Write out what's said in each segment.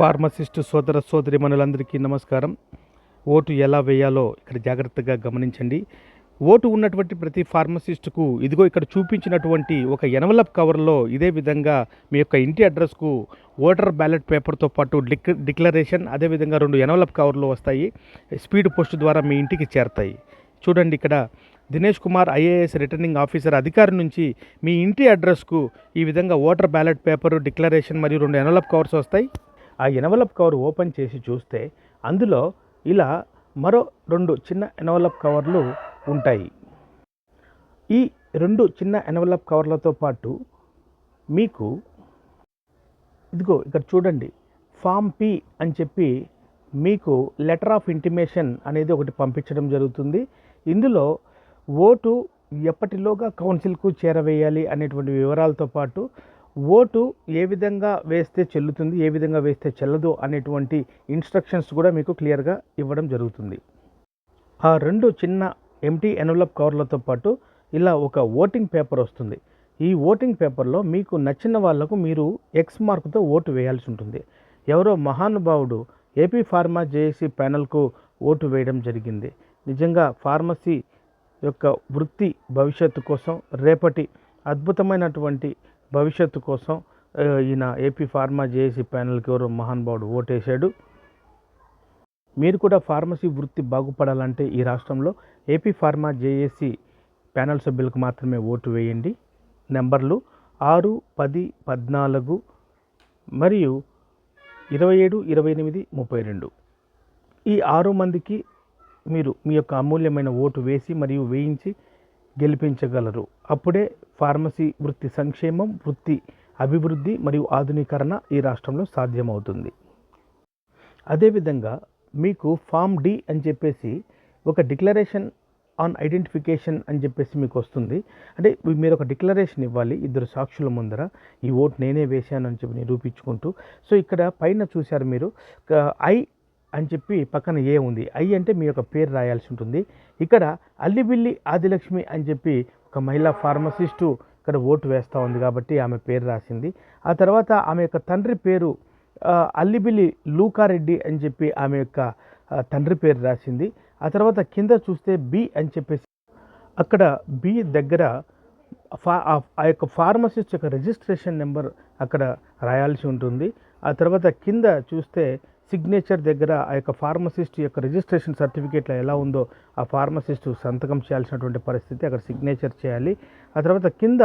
Pharmacist సోదర సోదరిమణులందరికీ నమస్కారం. Vote ఎలా వేయాలో ఇక్కడ జాగ్రత్తగా గమనించండి. ఓటు ఉన్నటువంటి ప్రతి ఫార్మసిస్టుకు ఇదిగో ఇక్కడ చూపించినటువంటి ఒక ఎనవలప్ కవర్లో ఇదే విధంగా మీ యొక్క ఇంటి అడ్రస్కు ఓటర్ బ్యాలెట్ పేపర్తో పాటు డిక్ డిక్లరేషన్ అదేవిధంగా రెండు ఎనవలప్ కవర్లు వస్తాయి. స్పీడ్ పోస్ట్ ద్వారా మీ ఇంటికి చేరతాయి. చూడండి ఇక్కడ Dinesh Kumar IAS returning officer అధికారి నుంచి మీ ఇంటి అడ్రస్కు ఈ విధంగా ఓటర్ బ్యాలెట్ పేపర్ డిక్లరేషన్ మరియు రెండు ఎనవలప్ కవర్స్ వస్తాయి. ఆ ఎనవలప్ కవర్ ఓపెన్ చేసి చూస్తే అందులో ఇలా మరో రెండు చిన్న ఎనవలప్ కవర్లు ఉంటాయి. ఈ రెండు చిన్న ఎనవలప్ కవర్లతో పాటు మీకు ఇదిగో ఇక్కడ చూడండి ఫామ్ పి అని చెప్పి మీకు లెటర్ ఆఫ్ ఇంటిమేషన్ అనేది ఒకటి పంపించడం జరుగుతుంది. ఇందులో ఓటు ఎప్పటిలోగా కౌన్సిల్కు చేరవేయాలి అనేటువంటి వివరాలతో పాటు ఓటు ఏ విధంగా వేస్తే చెల్లుతుంది ఏ విధంగా వేస్తే చెల్లదు అనేటువంటి ఇన్స్ట్రక్షన్స్ కూడా మీకు క్లియర్గా ఇవ్వడం జరుగుతుంది. ఆ రెండు చిన్న ఎంటీ ఎన్వలప్ కవర్లతో పాటు ఇలా ఒక ఓటింగ్ పేపర్ వస్తుంది. ఈ ఓటింగ్ పేపర్లో మీకు నచ్చిన వాళ్ళకు మీరు ఎక్స్ మార్కుతో ఓటు వేయాల్సి ఉంటుంది. ఎవరో మహానుభావుడు ఏపీ ఫార్మా జేఏసీ ప్యానల్కు ఓటు వేయడం జరిగింది. నిజంగా ఫార్మసీ యొక్క వృత్తి భవిష్యత్తు కోసం రేపటి అద్భుతమైనటువంటి భవిష్యత్తు కోసం ఈయన ఏపీ ఫార్మా జేఏసీ ప్యానల్కి ఎవరో మహానుభావుడు ఓటేశాడు. మీరు కూడా ఫార్మసీ వృత్తి బాగుపడాలంటే ఈ రాష్ట్రంలో ఏపీ ఫార్మా జేఏసీ ప్యానల్ సభ్యులకు మాత్రమే ఓటు వేయండి. నెంబర్లు ఆరు పది పద్నాలుగు మరియు ఇరవై ఏడు ఇరవై ఎనిమిది ముప్పై రెండు. ఈ ఆరు మందికి మీరు మీ యొక్క అమూల్యమైన ఓటు వేసి మరియు వేయించి గెలిపించగలరు. అప్పుడే ఫార్మసీ వృత్తి సంక్షేమం వృత్తి అభివృద్ధి మరియు ఆధునీకరణ ఈ రాష్ట్రంలో సాధ్యమవుతుంది. అదేవిధంగా మీకు ఫామ్ డి అని చెప్పేసి ఒక డిక్లరేషన్ ఆన్ ఐడెంటిఫికేషన్ అని చెప్పేసి మీకు వస్తుంది. అంటే మీరు ఒక డిక్లరేషన్ ఇవ్వాలి ఇద్దరు సాక్షుల ముందర. ఈ ఓటు నేనే వేశాను అని చెప్పి నిరూపించుకుంటూ. సో ఇక్కడ పైన చూశారు మీరు. ఐ అని చెప్పి పక్కన ఏ ఉంది? ఐ అంటే మీ యొక్క పేరు రాయాల్సి ఉంటుంది. ఇక్కడ అల్లిబిల్లి ఆదిలక్ష్మి అని చెప్పి ఒక మహిళా ఫార్మసిస్టు ఇక్కడ ఓటు వేస్తూ ఉంది కాబట్టి ఆమె పేరు రాసింది. ఆ తర్వాత ఆమె యొక్క తండ్రి పేరు అల్లిబిల్లి లూకారెడ్డి అని చెప్పి ఆమె యొక్క తండ్రి పేరు రాసింది. ఆ తర్వాత కింద చూస్తే బి అని చెప్పేసి అక్కడ బి దగ్గర ఫా ఆ యొక్క ఫార్మసిస్ట్ యొక్క రిజిస్ట్రేషన్ నెంబర్ అక్కడ రాయాల్సి ఉంటుంది. ఆ తర్వాత కింద చూస్తే సిగ్నేచర్ దగ్గర ఆ యొక్క ఫార్మసిస్ట్ యొక్క రిజిస్ట్రేషన్ సర్టిఫికేట్లో ఎలా ఉందో ఆ ఫార్మసిస్ట్ సంతకం చేయాల్సినటువంటి పరిస్థితి అక్కడ సిగ్నేచర్ చేయాలి. ఆ తర్వాత కింద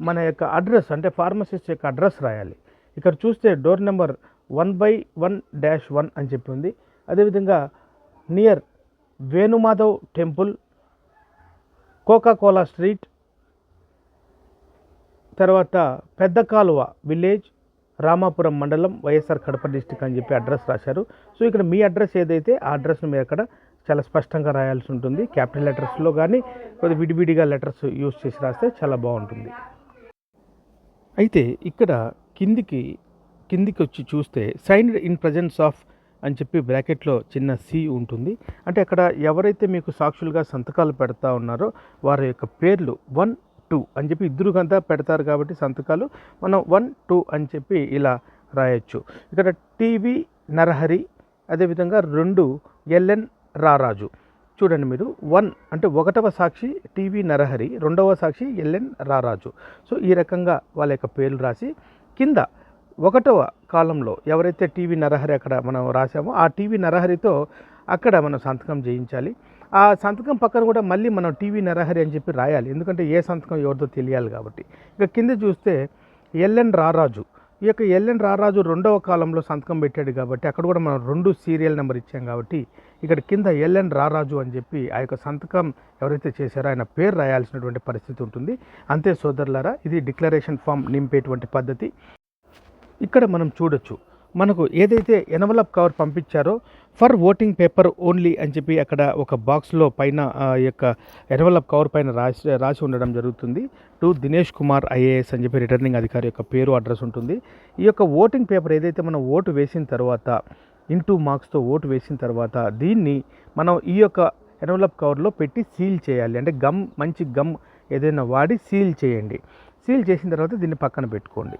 మన యొక్క అడ్రస్ అంటే ఫార్మసిస్ట్ యొక్క అడ్రస్ రాయాలి. ఇక్కడ చూస్తే door number one by one dash one అని చెప్పి ఉంది. అదేవిధంగా near Venumadhav temple Coca Cola street తర్వాత పెద్ద కాలువ విలేజ్ రామాపురం మండలం వైఎస్ఆర్ కడప డిస్టిక్ అని చెప్పి అడ్రస్ రాశారు. సో ఇక్కడ మీ అడ్రస్ ఏదైతే ఆ అడ్రస్ను మీరు అక్కడ చాలా స్పష్టంగా రాయాల్సి ఉంటుంది. క్యాపిటల్ లెటర్స్లో కానీ కొద్దిగా విడివిడిగా లెటర్స్ యూస్ చేసి రాస్తే చాలా బాగుంటుంది. అయితే ఇక్కడ కిందికి కిందికి వచ్చి చూస్తే సైన్డ్ ఇన్ ప్రజెన్స్ ఆఫ్ అని చెప్పి బ్రాకెట్లో చిన్న సి ఉంటుంది. అంటే అక్కడ ఎవరైతే మీకు సాక్షులుగా సంతకాలు పెడతా ఉన్నారో వారి యొక్క పేర్లు వన్ టూ అని చెప్పి ఇద్దరు కంతా పెడతారు కాబట్టి సంతకాలు మనం వన్ టూ అని చెప్పి ఇలా రాయొచ్చు. ఇక్కడ టీవీ నరహరి అదేవిధంగా రెండు ఎల్ఎన్ రారాజు. చూడండి మీరు వన్ అంటే ఒకటవ సాక్షి టీవీ నరహరి రెండవ సాక్షి ఎల్ఎన్ రారాజు. సో ఈ రకంగా వాళ్ళ యొక్క పేర్లు రాసి కింద ఒకటవ కాలంలో ఎవరైతే టీవీ నరహరి అక్కడ మనం రాసామో ఆ టీవీ నరహరితో అక్కడ మనం సంతకం చేయించాలి. ఆ సంతకం పక్కన కూడా మళ్ళీ మనం టీవీ నరహరి అని చెప్పి రాయాలి. ఎందుకంటే ఏ సంతకం ఎవరితో తెలియాలి కాబట్టి. ఇక కింద చూస్తే ఎల్ఎన్ రారాజు. ఈ యొక్క ఎల్ఎన్ రారాజు రెండవ కాలంలో సంతకం పెట్టాడు కాబట్టి అక్కడ కూడా మనం రెండు సీరియల్ నెంబర్ ఇచ్చాం కాబట్టి ఇక్కడ కింద ఎల్ఎన్ రారాజు అని చెప్పి ఆ యొక్క సంతకం ఎవరైతే చేశారో ఆయన పేరు రాయాల్సినటువంటి పరిస్థితి ఉంటుంది. అంతే సోదరులారా ఇది డిక్లరేషన్ ఫామ్ నింపేటువంటి పద్ధతి. ఇక్కడ మనం చూడొచ్చు. మనకు ఏదైతే ఎనవలప్ కవర్ పంపించారో ఫర్ ఓటింగ్ పేపర్ ఓన్లీ అని చెప్పి అక్కడ ఒక బాక్స్లో పైన యొక్క ఎనవలప్ కవర్ పైన రాసి రాసి ఉండడం జరుగుతుంది. టు దినేష్ కుమార్ ఐఏఎస్ అని చెప్పి రిటర్నింగ్ అధికారి యొక్క పేరు అడ్రస్ ఉంటుంది. ఈ యొక్క ఓటింగ్ పేపర్ ఏదైతే మనం ఓటు వేసిన తర్వాత ఇంటూ మార్క్స్తో ఓటు వేసిన తర్వాత దీన్ని మనం ఈ యొక్క ఎన్వలప్ కవర్లో పెట్టి సీల్ చేయాలి. అంటే గమ్ మంచి గమ్ ఏదైనా వాడి సీల్ చేయండి. సీల్ చేసిన తర్వాత దీన్ని పక్కన పెట్టుకోండి.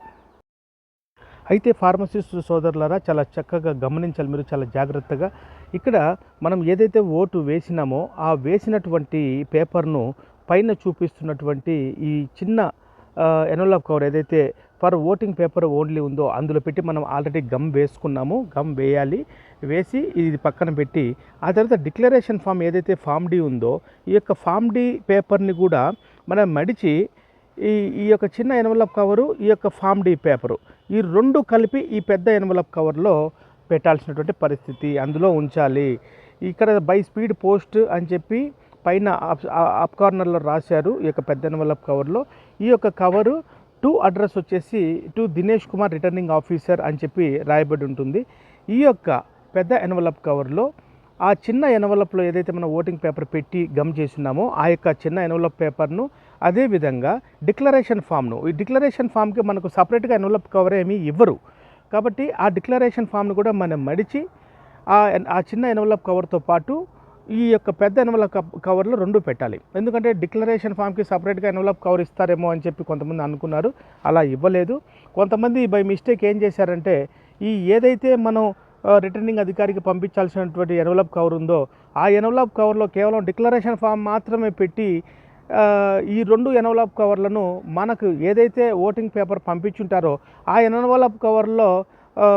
అయితే ఫార్మసిస్ట్ సోదరులారా చాలా చక్కగా గమనించాలి మీరు చాలా జాగ్రత్తగా. ఇక్కడ మనం ఏదైతే ఓటు వేసినామో ఆ వేసినటువంటి పేపర్ను పైన చూపిస్తున్నటువంటి ఈ చిన్న ఎనోలాప్ కవర్ ఏదైతే ఫర్ ఓటింగ్ పేపర్ ఓన్లీ ఉందో అందులో పెట్టి మనం ఆల్రెడీ గమ్ వేసుకున్నాము గమ్ వేయాలి. వేసి ఇది పక్కన పెట్టి ఆ తర్వాత డిక్లరేషన్ ఫామ్ ఏదైతే ఫామ్ డి ఉందో ఈ యొక్క ఫామ్ డి పేపర్ని కూడా మనం మడిచి ఈ ఈ యొక్క చిన్న ఎన్వలప్ కవరు ఈ యొక్క ఫామ్ డీ పేపరు ఈ రెండు కలిపి ఈ పెద్ద ఎన్వలప్ కవర్లో పెట్టాల్సినటువంటి పరిస్థితి అందులో ఉంచాలి. ఇక్కడ బై స్పీడ్ పోస్ట్ అని చెప్పి పైన అప్ అప్ కార్నర్లో రాశారు ఈ యొక్క పెద్ద ఎన్వలప్ కవర్లో. ఈ యొక్క కవరు టు అడ్రస్ వచ్చేసి to Dinesh Kumar returning officer అని చెప్పి రాయబడి ఉంటుంది. ఈ యొక్క పెద్ద ఎన్వలప్ కవర్లో ఆ చిన్న ఎన్వలప్లో ఏదైతే మనం ఓటింగ్ పేపర్ పెట్టి గమ్ చేస్తున్నామో ఆ యొక్క చిన్న ఎన్వలప్ పేపర్ను అదేవిధంగా డిక్లరేషన్ ఫామ్ను. ఈ డిక్లరేషన్ ఫామ్కి మనకు సపరేట్గా ఎన్వలప్ కవర్ ఏమీ ఇవ్వరు. కాబట్టి ఆ డిక్లరేషన్ ఫామ్ను కూడా మనం మడిచి ఆ చిన్న ఎన్వలప్ కవర్తో పాటు ఈ యొక్క పెద్ద ఎన్వలప్ కప్- కవర్లో రెండు పెట్టాలి. ఎందుకంటే డిక్లరేషన్ ఫామ్కి సపరేట్గా ఎన్వలప్ కవర్ ఇస్తారేమో అని చెప్పి కొంతమంది అనుకున్నారు. అలా ఇవ్వలేదు. కొంతమంది బై మిస్టేక్ ఏం చేశారంటే ఈ ఏదైతే మనం రిటర్నింగ్ అధికారికి పంపించాల్సినటువంటి ఎన్వలప్ కవర్ ఉందో ఆ ఎన్వలప్ కవర్లో కేవలం డిక్లరేషన్ ఫామ్ మాత్రమే పెట్టి ఈ రెండు ఎన్వలప్ కవర్లను మనకు ఏదైతే ఓటింగ్ పేపర్ పంపించుంటారో ఆ ఎన్వలప్ కవర్లో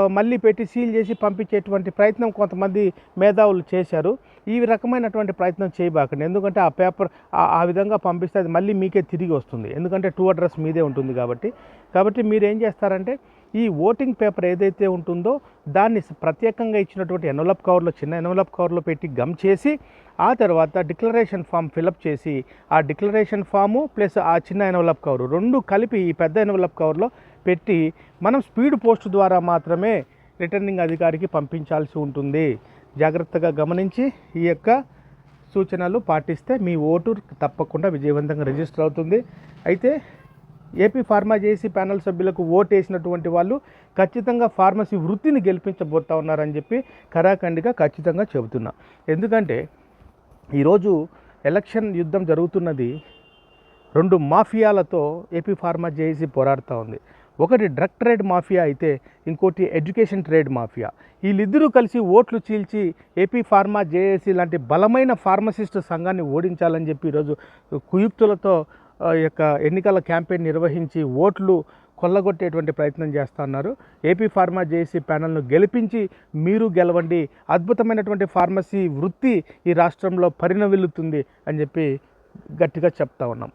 మళ్ళీ పెట్టి సీల్ చేసి పంపించేటువంటి ప్రయత్నం కొంతమంది మేధావులు చేశారు. ఈ రకమైనటువంటి ప్రయత్నం చేయబాకండి. ఎందుకంటే ఆ పేపర్ ఆ- విధంగా పంపిస్తే అది మళ్ళీ మీకే తిరిగి వస్తుంది. ఎందుకంటే టూ అడ్రస్ మీదే ఉంటుంది కాబట్టి. కాబట్టి మీరు ఏం చేస్తారంటే ఈ ఓటింగ్ పేపర్ ఏదైతే ఉంటుందో దాన్ని ప్రత్యేకంగా ఇచ్చినటువంటి ఎన్వలప్ కవర్లో చిన్న ఎన్వలప్ కవర్లో పెట్టి గమ్ చేసి ఆ తర్వాత డిక్లరేషన్ ఫామ్ ఫిలప్ చేసి ఆ డిక్లరేషన్ ఫాము ప్లస్ ఆ చిన్న ఎన్వలప్ కవర్ రెండు కలిపి ఈ పెద్ద ఎన్వలప్ కవర్లో పెట్టి మనం స్పీడ్ పోస్ట్ ద్వారా మాత్రమే రిటర్నింగ్ అధికారికి పంపించాల్సి ఉంటుంది. జాగ్రత్తగా గమనించి ఈ యొక్క సూచనలు పాటిస్తే మీ ఓటు తప్పకుండా విజయవంతంగా రిజిస్టర్ అవుతుంది. అయితే ఏపీ ఫార్మా జేసీ ప్యానల్ సభ్యులకు ఓటు వేసినటువంటి వాళ్ళు ఖచ్చితంగా ఫార్మసీ వృత్తిని గెలిపించబోతా ఉన్నారని చెప్పి కరాఖండిగా ఖచ్చితంగా చెబుతున్నా. ఎందుకంటే ఈరోజు ఎలక్షన్ యుద్ధం జరుగుతున్నది. రెండు మాఫియాలతో ఏపీ ఫార్మా జేఏసీ పోరాడుతూ ఉంది. ఒకటి డ్రగ్ ట్రేడ్ మాఫియా అయితే ఇంకోటి ఎడ్యుకేషన్ ట్రేడ్ మాఫియా. వీళ్ళిద్దరూ కలిసి ఓట్లు చీల్చి ఏపీ ఫార్మా జేఏసీ లాంటి బలమైన ఫార్మసిస్ట్ సంఘాన్ని ఓడించాలని చెప్పి ఈరోజు కుయుక్తులతో యొక్క ఎన్నికల క్యాంపెయిన్ నిర్వహించి ఓట్లు కొల్లగొట్టేటువంటి ప్రయత్నం చేస్తున్నారు ఏపీ ఫార్మా జేఏసీ ప్యానల్ను గెలిపించి మీరు గెలవండి. అద్భుతమైనటువంటి ఫార్మసీ వృత్తి ఈ రాష్ట్రంలో పరిణవిల్లుతుంది అని చెప్పి గట్టిగా చెప్తా ఉన్నాం.